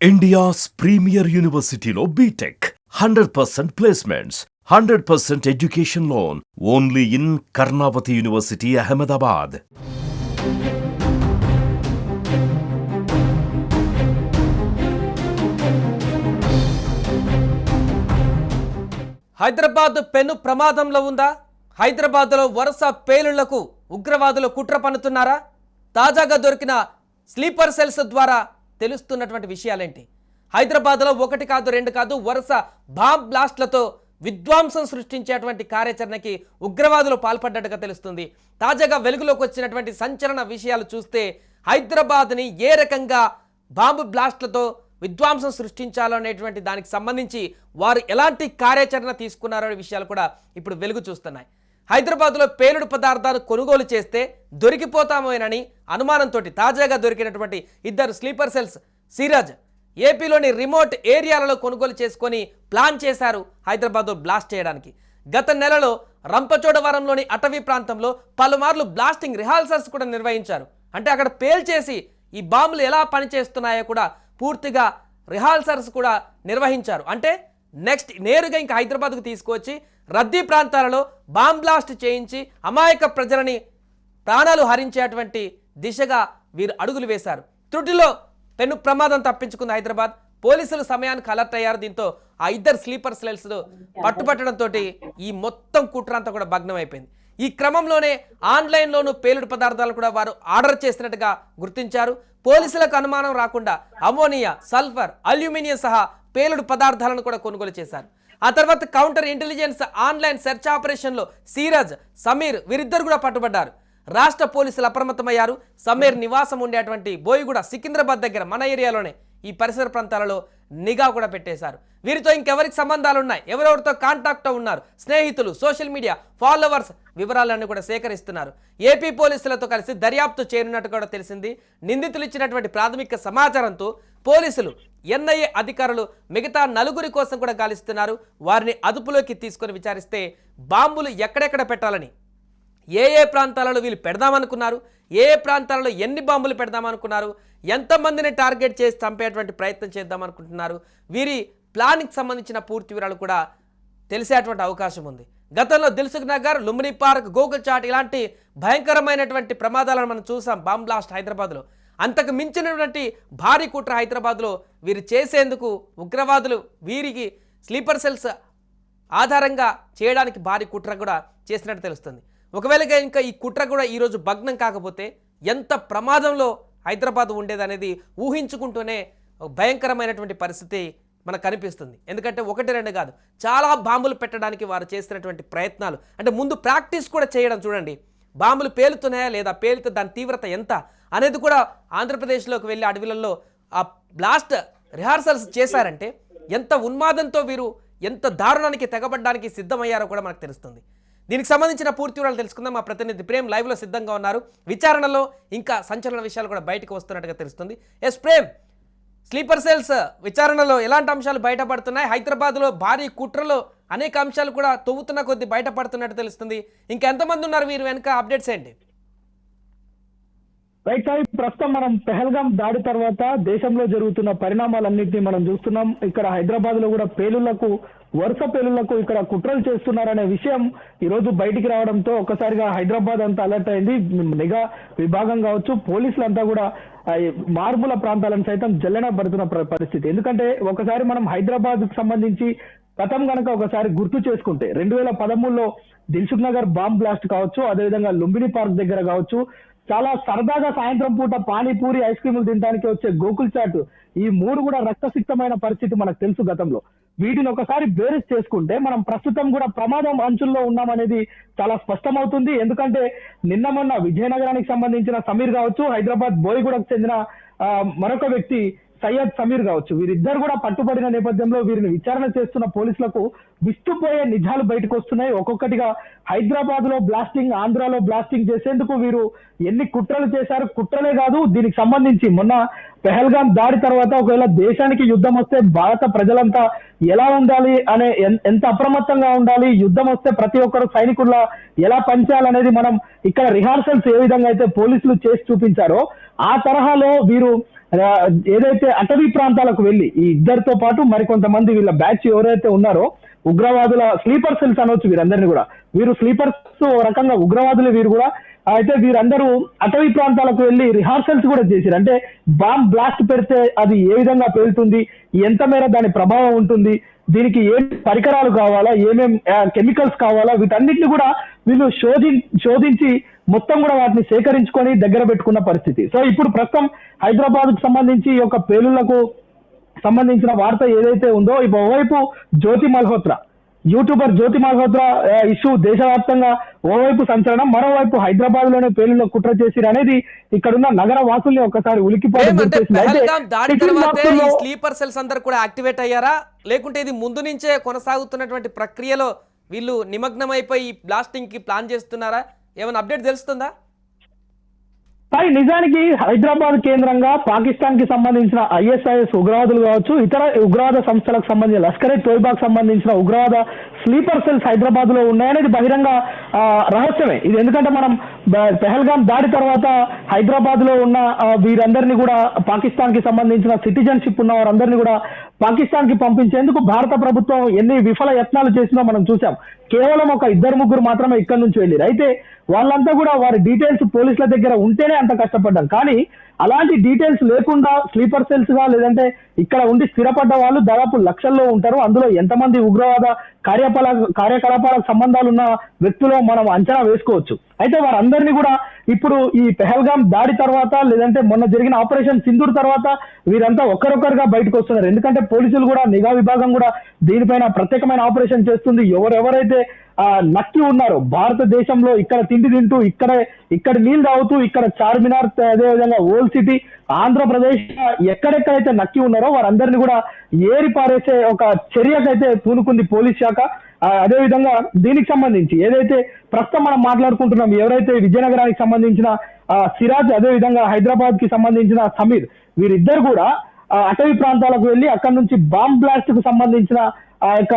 India's premier యూనివర్సిటీలో BTech hundred percent placements hundred percent education loan only in Karnavati university Ahmedabad Hyderabad పెను ప్రమాదంలో ఉందా? హైదరాబాద్లో వరుస పేలుళ్ళకు ఉగ్రవాదులు కుట్ర పన్నుతున్నారా? తాజాగా దొరికిన స్లీపర్ సెల్స్ ద్వారా తెలుస్తున్నటువంటి విషయాలేంటి? హైదరాబాద్లో ఒకటి కాదు రెండు కాదు వరుస బాంబ్ బ్లాస్ట్లతో విధ్వంసం సృష్టించేటువంటి కార్యాచరణకి ఉగ్రవాదులు పాల్పడ్డట్టుగా తెలుస్తుంది. తాజాగా వెలుగులోకి వచ్చినటువంటి సంచలన విషయాలు చూస్తే హైదరాబాద్ని ఏ రకంగా బాంబు బ్లాస్ట్లతో విధ్వంసం సృష్టించాలనేటువంటి దానికి సంబంధించి వారు ఎలాంటి కార్యాచరణ తీసుకున్నారనే విషయాలు కూడా ఇప్పుడు వెలుగు చూస్తున్నాయి. హైదరాబాద్లో పేలుడు పదార్థాలు కొనుగోలు చేస్తే దొరికిపోతామోనని అనుమానంతో తాజాగా దొరికినటువంటి ఇద్దరు స్లీపర్ సెల్స్ సిరాజ్ ఏపీలోని రిమోట్ ఏరియాలలో కొనుగోలు చేసుకొని ప్లాన్ చేశారు హైదరాబాద్లో బ్లాస్ట్ చేయడానికి. గత నెలలో రంపచోడవరంలోని అటవీ ప్రాంతంలో పలుమార్లు బ్లాస్టింగ్ రిహార్సల్స్ కూడా నిర్వహించారు. అంటే అక్కడ పేల్చేసి ఈ బాంబులు ఎలా పనిచేస్తున్నాయో కూడా పూర్తిగా రిహార్సల్స్ కూడా నిర్వహించారు. అంటే నెక్స్ట్ నేరుగా ఇంకా హైదరాబాద్కు తీసుకువచ్చి రద్దీ ప్రాంతాలలో బాంబ్ బ్లాస్ట్ చేయించి అమాయక ప్రజలని ప్రాణాలు హరించేటువంటి దిశగా వీరు అడుగులు వేశారు. త్రుటిలో పెను ప్రమాదం తప్పించుకుంది హైదరాబాద్. పోలీసులు సమయానికి అలర్ట్ అయ్యారు. దీంతో ఆ ఇద్దరు స్లీపర్ సెల్స్ పట్టుబట్టడంతో ఈ మొత్తం కుట్రంతా కూడా భగ్నం అయిపోయింది. ఈ క్రమంలోనే ఆన్లైన్లోనూ పేలుడు పదార్థాలు కూడా వారు ఆర్డర్ చేసినట్టుగా గుర్తించారు. పోలీసులకు అనుమానం రాకుండా అమోనియా సల్ఫర్ అల్యూమినియం సహా పేలుడు పదార్థాలను కూడా కొనుగోలు చేశారు. ఆ తర్వాత కౌంటర్ ఇంటెలిజెన్స్ ఆన్లైన్ సెర్చ్ ఆపరేషన్లో సీరజ్ సమీర్ వీరిద్దరు కూడా పట్టుబడ్డారు. రాష్ట్ర పోలీసులు అప్రమత్తమయ్యారు. సమీర్ నివాసం ఉండేటువంటి బోయిగూడ సికింద్రాబాద్ దగ్గర మన ఏరియాలోనే ఈ పరిసర ప్రాంతాలలో నిఘా కూడా పెట్టేశారు. వీరితో ఇంకెవరికి సంబంధాలు ఉన్నాయి? ఎవరెవరితో కాంటాక్ట్ ఉన్నారు? స్నేహితులు సోషల్ మీడియా ఫాలోవర్స్ వివరాలన్నీ కూడా సేకరిస్తున్నారు. ఏపీ పోలీసులతో కలిసి దర్యాప్తు చేరినట్టు కూడా తెలిసింది. నిందితులు ఇచ్చినటువంటి ప్రాథమిక సమాచారంతో పోలీసులు ఎన్ఐఏ అధికారులు మిగతా నలుగురి కోసం కూడా గాలిస్తున్నారు. వారిని అదుపులోకి తీసుకొని విచారిస్తే బాంబులు ఎక్కడెక్కడ పెట్టాలని? ఏ ఏ ప్రాంతాలలో వీళ్ళు పెడదామనుకున్నారు? ఏ ఏ ప్రాంతాలలో ఎన్ని బాంబులు పెడదామనుకున్నారు? ఎంతమందిని టార్గెట్ చేసి చంపేటువంటి ప్రయత్నం చేద్దామనుకుంటున్నారు? వీరి ప్లాన్కి సంబంధించిన పూర్తి వివరాలు కూడా తెలిసేటువంటి అవకాశం ఉంది. గతంలో దిల్సుఖ్ నగర్ లుంబిని పార్క్ గోకుల్ చాట్ ఇలాంటి భయంకరమైనటువంటి ప్రమాదాలను మనం చూసాం. బాంబ్ బ్లాస్ట్ హైదరాబాద్లో. అంతకు మించినటువంటి భారీ కుట్ర హైదరాబాద్లో వీరు చేసేందుకు ఉగ్రవాదులు వీరికి స్లీపర్ సెల్స్ ఆధారంగా చేయడానికి భారీ కుట్ర కూడా చేసినట్టు తెలుస్తుంది. ఒకవేళ ఇంకా ఈ కుట్ర కూడా ఈరోజు భగ్నం కాకపోతే ఎంత ప్రమాదంలో హైదరాబాద్ ఉండేదనేది ఊహించుకుంటూనే భయంకరమైనటువంటి పరిస్థితి మనకు కనిపిస్తుంది. ఎందుకంటే ఒకటి రెండు కాదు చాలా బాంబులు పెట్టడానికి వారు చేసినటువంటి ప్రయత్నాలు. అంటే ముందు ప్రాక్టీస్ కూడా చేయడం చూడండి. బాంబులు పేలుతున్నాయా లేదా? పేలితే దాని తీవ్రత ఎంత? అనేది కూడా ఆంధ్రప్రదేశ్లోకి వెళ్ళి అడవులలో ఆ బ్లాస్ట్ రిహార్సల్స్ చేశారంటే ఎంత ఉన్మాదంతో వీరు ఎంత దారుణానికి తెగబడ్డానికి సిద్ధమయ్యారో కూడా మనకు తెలుస్తుంది. దీనికి సంబంధించిన పూర్తి వివరాలు తెలుసుకుందాం. మా ప్రతినిధి ప్రేమ్ లైవ్లో సిద్ధంగా ఉన్నారు. విచారణలో ఇంకా సంచలన విషయాలు కూడా బయటకు వస్తున్నట్టుగా తెలుస్తుంది. ఎస్ ప్రేమ్ స్లీపర్ సెల్స్ విచారణలో ఎలాంటి అంశాలు బయటపడుతున్నాయి? హైదరాబాద్లో భారీ కుట్రలో అనేక అంశాలు కూడా తవ్వుతున్న కొద్ది బయటపడుతున్నట్టు తెలుస్తుంది. ఇంకెంతమంది ఉన్నారు వీరు వెనుక? అప్డేట్స్ ఏంటి? రైట్ సాయి ప్రస్తుతం మనం పెహల్గాం దాడి తర్వాత దేశంలో జరుగుతున్న పరిణామాలన్నింటినీ మనం చూస్తున్నాం. ఇక్కడ హైదరాబాద్లో కూడా పేలుళ్ళకు వరుస పేలుళ్ళకు ఇక్కడ కుట్రలు చేస్తున్నారనే విషయం ఈ రోజు బయటికి రావడంతో ఒక్కసారిగా హైదరాబాద్ అంతా అలర్ట్ అయింది. నిఘా విభాగం కావచ్చు పోలీసులంతా కూడా ఆ, మారుమూల ప్రాంతాలను సైతం జల్లెన పడుతున్న పరిస్థితి. ఎందుకంటే ఒకసారి మనం హైదరాబాద్కు సంబంధించి గతం కనుక ఒకసారి గుర్తు చేసుకుంటే రెండు వేల పదమూడులో దిల్సుఖ్ నగర్ బాంబ్ బ్లాస్ట్ కావచ్చు అదేవిధంగా లుంబిని పార్క్ దగ్గర కావచ్చు చాలా సరదాగా సాయంత్రం పూట పానీపూరి ఐస్ క్రీములు తినడానికి వచ్చే గోకుల్ చాట్ ఈ మూడు కూడా రక్తసిక్తమైన పరిస్థితి మనకు తెలుసు గతంలో. వీటిని ఒకసారి బేరీస్ చేసుకుంటే మనం ప్రస్తుతం కూడా ప్రమాదం అంచుల్లో ఉన్నామనేది చాలా స్పష్టమవుతుంది. ఎందుకంటే నిన్న మొన్న విజయనగరానికి సంబంధించిన సమీర్ కావచ్చు హైదరాబాద్ బోయిగూడకు చెందిన మరొక వ్యక్తి సయ్యద్ సమీర్ కావచ్చు. వీరిద్దరు కూడా పట్టుబడిన నేపథ్యంలో వీరిని విచారణ చేస్తున్న పోలీసులకు విస్తుపోయే నిజాలు బయటకు వస్తున్నాయి. ఒక్కొక్కటిగా హైదరాబాద్లో బ్లాస్టింగ్ ఆంధ్రాలో బ్లాస్టింగ్ చేసేందుకు వీరు ఎన్ని కుట్రలు చేశారు? కుట్రలే కాదు దీనికి సంబంధించి మొన్న పెహల్గాం దాడి తర్వాత ఒకవేళ దేశానికి యుద్ధం వస్తే భారత ప్రజలంతా ఎలా ఉండాలి అనే ఎన్- ఎంత అప్రమత్తంగా ఉండాలి యుద్ధం వస్తే ప్రతి ఒక్కరు సైనికుల్లా ఎలా పనిచేయాలనేది మనం ఇక్కడ రిహార్సల్స్ ఏ విధంగా అయితే పోలీసులు చేసి చూపించారో ఆ తరహాలో వీరు ఏదైతే అటవీ ప్రాంతాలకు వెళ్ళి ఈ ఇద్దరితో పాటు మరికొంతమంది వీళ్ళ బ్యాచ్ ఎవరైతే ఉన్నారో ఉగ్రవాదుల స్లీపర్ సెల్స్ అనవచ్చు వీరందరినీ కూడా. వీరు స్లీపర్స్ రకంగా ఉగ్రవాదులు వీరు కూడా. అయితే వీరందరూ అటవీ ప్రాంతాలకు వెళ్ళి రిహార్సల్స్ కూడా చేశారు. అంటే బాంబ్ బ్లాస్ట్ పెడితే అది ఏ విధంగా పేలుతుంది ఎంత మేర దాని ప్రభావం ఉంటుంది దీనికి ఏ పరికరాలు కావాలా ఏమేం కెమికల్స్ కావాలా వీటన్నిటిని కూడా వీళ్ళు శోధి శోధించి మొత్తం కూడా వాటిని సేకరించుకొని దగ్గర పెట్టుకున్న పరిస్థితి. సో ఇప్పుడు ప్రస్తుతం హైదరాబాద్కు సంబంధించి ఈ యొక్క పేలుళ్ళకు సంబంధించిన వార్త ఏదైతే ఉందో ఇప్పుడు ఓవైపు జ్యోతి మల్హోత్రా యూట్యూబర్ జ్యోతి మల్హోత్రా ఇష్యూ దేశవ్యాప్తంగా ఓవైపు సంచలనం మరోవైపు హైదరాబాద్లోనే పేలుల్లో కుట్ర చేసిరు అనేది ఇక్కడున్న నగర వాసుల్ని ఈ బాక్సుల్లో- స్లీపర్ సెల్స్ అందరు కూడా యాక్టివేట్ అయ్యారా? లేకుంటే ఇది ముందు నుంచే కొనసాగుతున్నటువంటి ప్రక్రియలో వీళ్ళు నిమగ్నమైపోయి బ్లాస్టింగ్కి ప్లాన్ చేస్తున్నారా? ఏమైనా అప్డేట్ తెలుస్తుందా? కానీ నిజానికి హైదరాబాద్ కేంద్రంగా పాకిస్తాన్కి సంబంధించిన ఐఎస్ఐఎస్ ఉగ్రవాదులు కావచ్చు ఇతర ఉగ్రవాద సంస్థలకు సంబంధించిన లష్కరే తోయిబాకు సంబంధించిన ఉగ్రవాద స్లీపర్ సెల్స్ హైదరాబాద్లో ఉన్నాయనేది బహిరంగ రహస్యమే. ఇది ఎందుకంటే మనం పెహల్గాం దాడి తర్వాత హైదరాబాద్లో ఉన్న వీరందరినీ కూడా పాకిస్తాన్కి సంబంధించిన సిటిజన్షిప్ ఉన్న వారందరినీ కూడా పాకిస్తాన్కి పంపించేందుకు భారత ప్రభుత్వం ఎన్ని విఫల యత్నాలు చేసిందో మనం చూసాం కేవలం ఒక ఇద్దరు ముగ్గురు మాత్రమే ఇక్కడ నుంచి వెళ్ళారు. అయితే వాళ్ళంతా కూడా వారి డీటెయిల్స్ పోలీసుల దగ్గర ఉంటేనే అంత కష్టపడ్డారు. కానీ అలాంటి డీటెయిల్స్ లేకుండా స్లీపర్ సెల్స్గా లేదంటే ఇక్కడ ఉండి స్థిరపడ్డ వాళ్ళు దాదాపు లక్షల్లో ఉంటారు. అందులో ఎంతమంది ఉగ్రవాద కార్యకలా కార్యకలాపాలకు సంబంధాలు ఉన్న వ్యక్తులు మనం అంచనా వేసుకోవచ్చు. అయితే వారందరినీ కూడా ఇప్పుడు ఈ పెహల్గాం దాడి తర్వాత లేదంటే మొన్న జరిగిన ఆపరేషన్ సింధూర్ తర్వాత వీరంతా ఒక్కరొక్కరుగా బయటకు వస్తున్నారు. ఎందుకంటే పోలీసులు కూడా నిఘా విభాగం కూడా దీనిపైన ప్రత్యేకమైన ఆపరేషన్ చేస్తుంది. ఎవరెవరైతే ఆ, నక్కి ఉన్నారో. భారతదేశంలో ఇక్కడ తిండి తింటూ ఇక్కడ ఇక్కడ నీళ్ళు తాగుతూ ఇక్కడ చార్మినార్ అదే విధంగా ఓల్డ్ సిటీ ఆంధ్రప్రదేశ్ ఎక్కడెక్కడైతే నక్కి ఉన్నారో వారందరినీ కూడా ఏరి పారేసే ఒక చర్యకైతే పూనుకుంది పోలీస్ శాఖ. అదే విధంగా దీనికి సంబంధించి ఏదైతే ప్రస్తుతం మనం మాట్లాడుకుంటున్నాం ఎవరైతే విజయనగరానికి సంబంధించిన సిరాజ్ అదే విధంగా హైదరాబాద్కి సంబంధించిన సమీర్ వీరిద్దరు కూడా అటవీ ప్రాంతాలకు వెళ్ళి అక్కడ నుంచి బాంబ్ బ్లాస్ట్కు సంబంధించిన ఆ యొక్క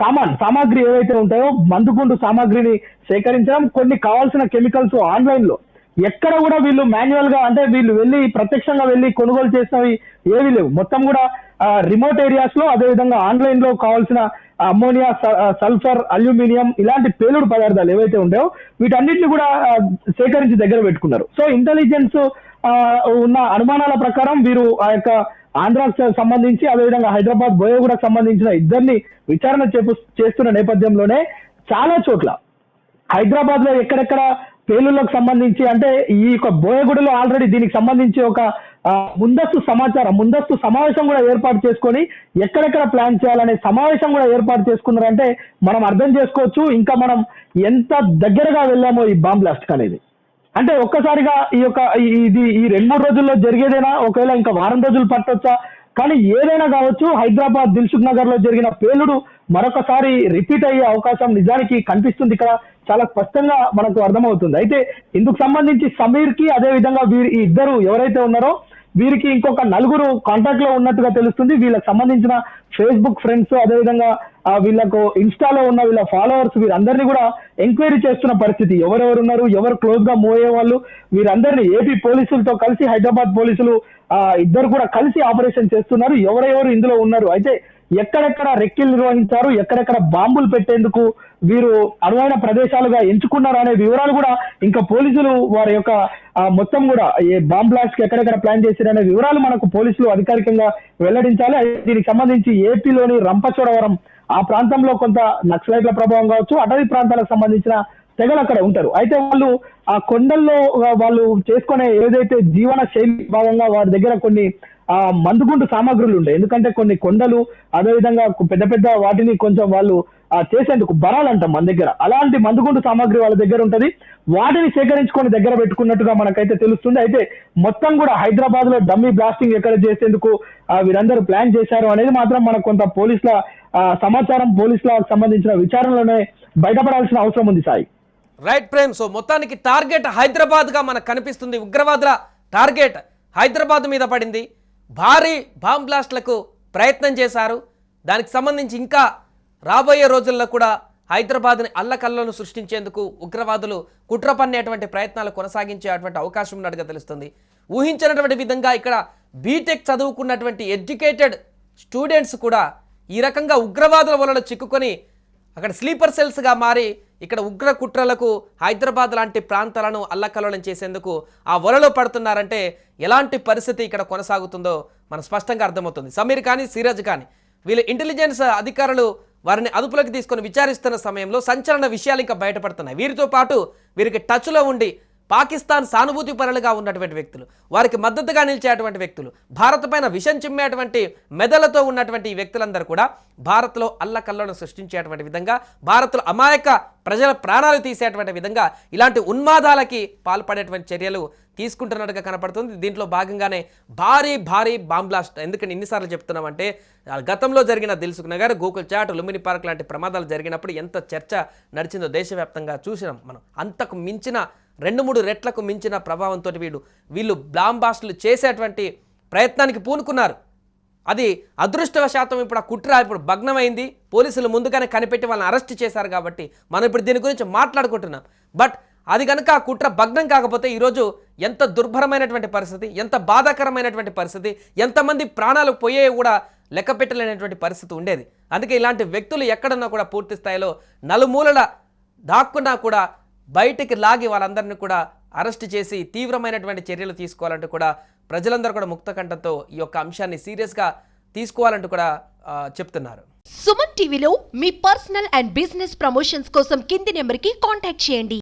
సామాన్ సామాగ్రి ఏవైతే ఉంటాయో మందుగుండు సామాగ్రిని సేకరించడం కొన్ని కావాల్సిన కెమికల్స్ ఆన్లైన్లో ఎక్కడ కూడా వీళ్ళు మాన్యువల్గా అంటే వీళ్ళు వెళ్ళి ప్రత్యక్షంగా వెళ్ళి కొనుగోలు చేసినవి ఏవి లేవు. మొత్తం కూడా రిమోట్ ఏరియాస్లో అదే విధంగా ఆన్లైన్లో కావాల్సిన అమ్మోనియా సల్ఫర్ అల్యూమినియం ఇలాంటి పేలుడు పదార్థాలు ఏవైతే ఉంటాయో వీటన్నిటిని కూడా సేకరించి దగ్గర పెట్టుకున్నారు. సో ఇంటెలిజెన్స్ ఉన్న అనుమానాల ప్రకారం వీరు ఆ యొక్క ఆంధ్రాకు సంబంధించి అదేవిధంగా హైదరాబాద్ బోయగూడకు సంబంధించిన ఇద్దరిని విచారణ చేపు చేస్తున్న నేపథ్యంలోనే చాలా చోట్ల హైదరాబాద్లో ఎక్కడెక్కడ పేలుళ్ళకు సంబంధించి అంటే ఈ యొక్క బోయగూడలో ఆల్రెడీ దీనికి సంబంధించి ఒక ముందస్తు సమాచారం ముందస్తు సమావేశం కూడా ఏర్పాటు చేసుకొని ఎక్కడెక్కడ ప్లాన్ చేయాలనే సమావేశం కూడా ఏర్పాటు చేసుకున్నారంటే మనం అర్థం చేసుకోవచ్చు. ఇంకా మనం ఎంత దగ్గరగా వెళ్ళామో ఈ బాంబ్ బ్లాస్ట్ అనేది అంటే ఒక్కసారిగా ఈ యొక్క ఈ- ఇది ఈ రెండు మూడు రోజుల్లో జరిగేదేనా? ఒకవేళ ఇంకా వారం రోజులు పట్టొచ్చా? కానీ ఏదైనా కావచ్చు హైదరాబాద్ దిల్సుఖ్ నగర్లో జరిగిన పేలుడు మరొకసారి రిపీట్ అయ్యే అవకాశం నిజానికి కనిపిస్తుంది ఇక్కడ. చాలా స్పష్టంగా మనకు అర్థమవుతుంది. అయితే ఇందుకు సంబంధించి సమీర్కి అదే విధంగా వీరి ఈ ఇద్దరు ఎవరైతే ఉన్నారో వీరికి ఇంకొక నలుగురు కాంటాక్ట్లో ఉన్నట్టుగా తెలుస్తుంది. వీళ్ళకి సంబంధించిన ఫేస్బుక్ ఫ్రెండ్స్ అదేవిధంగా వీళ్ళకు ఇన్స్టాలో ఉన్న వీళ్ళ ఫాలోవర్స్ వీరందరినీ కూడా ఎంక్వైరీ చేస్తున్న పరిస్థితి. ఎవరెవరు ఉన్నారు? ఎవరు క్లోజ్గా మూవ్ అయ్యే వాళ్ళు వీరందరినీ ఏపీ పోలీసులతో కలిసి హైదరాబాద్ పోలీసులు ఆ, ఇద్దరు కూడా కలిసి ఆపరేషన్ చేస్తున్నారు. ఎవరెవరు ఇందులో ఉన్నారు? అయితే ఎక్కడెక్కడ రెక్కిలు నిర్వహించారు ఎక్కడెక్కడ బాంబులు పెట్టేందుకు వీరు అనువైన ప్రదేశాలుగా ఎంచుకున్నారు అనే వివరాలు కూడా ఇంకా పోలీసులు వారి యొక్క మొత్తం కూడా ఏ బాంబ్ బ్లాస్ట్కి ఎక్కడెక్కడ ప్లాన్ చేశారు అనే వివరాలు మనకు పోలీసులు అధికారికంగా వెల్లడించాలి. దీనికి సంబంధించి ఏపీలోని రంపచోడవరం ఆ ప్రాంతంలో కొంత నక్సలైట్ల ప్రభావం కావచ్చు అటవీ ప్రాంతాలకు సంబంధించిన తెగలు అక్కడ ఉంటారు. అయితే వాళ్ళు ఆ కొండల్లో వాళ్ళు చేసుకునే ఏదైతే జీవన శైలి భాగంగా వారి దగ్గర కొన్ని ఆ మందుగుండు సామాగ్రులు ఉండే ఎందుకంటే కొన్ని కొండలు అదేవిధంగా పెద్ద పెద్ద వాటిని కొంచెం వాళ్ళు ఆ, చేసేందుకు బరాలు మన దగ్గర. అలాంటి మందుగుండు సామాగ్రి వాళ్ళ దగ్గర ఉంటది. వాటిని సేకరించుకొని దగ్గర పెట్టుకున్నట్టుగా మనకైతే తెలుస్తుంది. అయితే మొత్తం కూడా హైదరాబాద్లో డమ్మీ బ్లాస్టింగ్ ఎక్కడ చేసేందుకు వీరందరూ ప్లాన్ చేశారు అనేది మాత్రం మనకు కొంత పోలీసుల సమాచారం పోలీసులకు సంబంధించిన విచారణలోనే బయటపడాల్సిన అవసరం ఉంది సాయి. రైట్ ప్రేమ్ సో మొత్తానికి టార్గెట్ హైదరాబాద్గా మనకు కనిపిస్తుంది. ఉగ్రవాదుల టార్గెట్ హైదరాబాద్ మీద పడింది. భారీ బాంబ్ బ్లాస్ట్లకు ప్రయత్నం చేశారు. దానికి సంబంధించి ఇంకా రాబోయే రోజుల్లో కూడా హైదరాబాద్ని అల్లకల్లను సృష్టించేందుకు ఉగ్రవాదులు కుట్ర పన్నేటువంటి ప్రయత్నాలు కొనసాగించేటువంటి అవకాశం ఉన్నట్టుగా తెలుస్తుంది. ఊహించినటువంటి విధంగా ఇక్కడ బీటెక్ చదువుకున్నటువంటి ఎడ్యుకేటెడ్ స్టూడెంట్స్ కూడా ఈ రకంగా ఉగ్రవాదుల వలన చిక్కుకొని అక్కడ స్లీపర్ సెల్స్గా మారి ఇక్కడ ఉగ్ర కుట్రలకు హైదరాబాద్ లాంటి ప్రాంతాలను అల్లకల్లోలం చేసేందుకు ఆ వలలో పడుతున్నారంటే ఎలాంటి పరిస్థితి ఇక్కడ కొనసాగుతుందో మనం స్పష్టంగా అర్థమవుతుంది. సమీర్ కానీ సిరాజ్ కానీ వీళ్ళు ఇంటెలిజెన్స్ అధికారులు వారిని అదుపులోకి తీసుకొని విచారిస్తున్న సమయంలో సంచలన విషయాలు ఇంకా బయటపడుతున్నాయి. వీరితో పాటు వీరికి టచ్లో ఉండి పాకిస్తాన్ సానుభూతి పరులుగా ఉన్నటువంటి వ్యక్తులు వారికి మద్దతుగా నిలిచేటువంటి వ్యక్తులు భారత్ పైన విషం చిమ్మేటువంటి మెదలతో ఉన్నటువంటి ఈ వ్యక్తులందరూ కూడా భారత్లో అల్లకల్లను సృష్టించేటువంటి విధంగా భారత్లో అమాయక ప్రజల ప్రాణాలు తీసేటువంటి విధంగా ఇలాంటి ఉన్మాదాలకి పాల్పడేటువంటి చర్యలు తీసుకుంటున్నట్టుగా కనపడుతుంది. దీంట్లో భాగంగానే భారీ భారీ బాంబ్లాస్ట్ ఎందుకంటే ఎందుకని ఇన్నిసార్లు చెప్తున్నామంటే గతంలో జరిగిన దిల్సుఖ్ నగర్ గోకుల్ చాట్ లుమిని పార్క్ లాంటి ప్రమాదాలు జరిగినప్పుడు ఎంత చర్చ నడిచిందో దేశవ్యాప్తంగా చూసినాం మనం. అంతకు మించిన రెండు మూడు రెట్లకు మించిన ప్రభావంతో వీడు వీళ్ళు బ్లాంబాస్టులు చేసేటువంటి ప్రయత్నానికి పూనుకున్నారు. అది అదృష్టవశాతం ఇప్పుడు ఆ కుట్ర ఇప్పుడు భగ్నమైంది. పోలీసులు ముందుగానే కనిపెట్టి వాళ్ళని అరెస్ట్ చేశారు కాబట్టి మనం ఇప్పుడు దీని గురించి మాట్లాడుకుంటున్నాం. బట్ అది కనుక ఆ కుట్ర భగ్నం కాకపోతే ఈరోజు ఎంత దుర్భరమైనటువంటి పరిస్థితి ఎంత బాధాకరమైనటువంటి పరిస్థితి ఎంతమంది ప్రాణాలు పోయే కూడా లెక్క పెట్టలేనటువంటి పరిస్థితి ఉండేది. అందుకే ఇలాంటి వ్యక్తులు ఎక్కడున్నా కూడా పూర్తి స్థాయిలో నలుమూలల దాక్కున్నా కూడా బయటికి లాగి వాళ్ళందరినీ కూడా అరెస్ట్ చేసి తీవ్రమైనటువంటి చర్యలు తీసుకోవాలంటూ కూడా ప్రజలందరూ కూడా ముక్తకంఠంతో ఈ యొక్క అంశాన్ని సీరియస్గా తీసుకోవాలంటూ కూడా చెప్తున్నారు. సుమన్ టీవీలో మీ పర్సనల్ అండ్ బిజినెస్ ప్రమోషన్స్ కోసం కింది నెంబర్కి కాంటాక్ట్ చేయండి.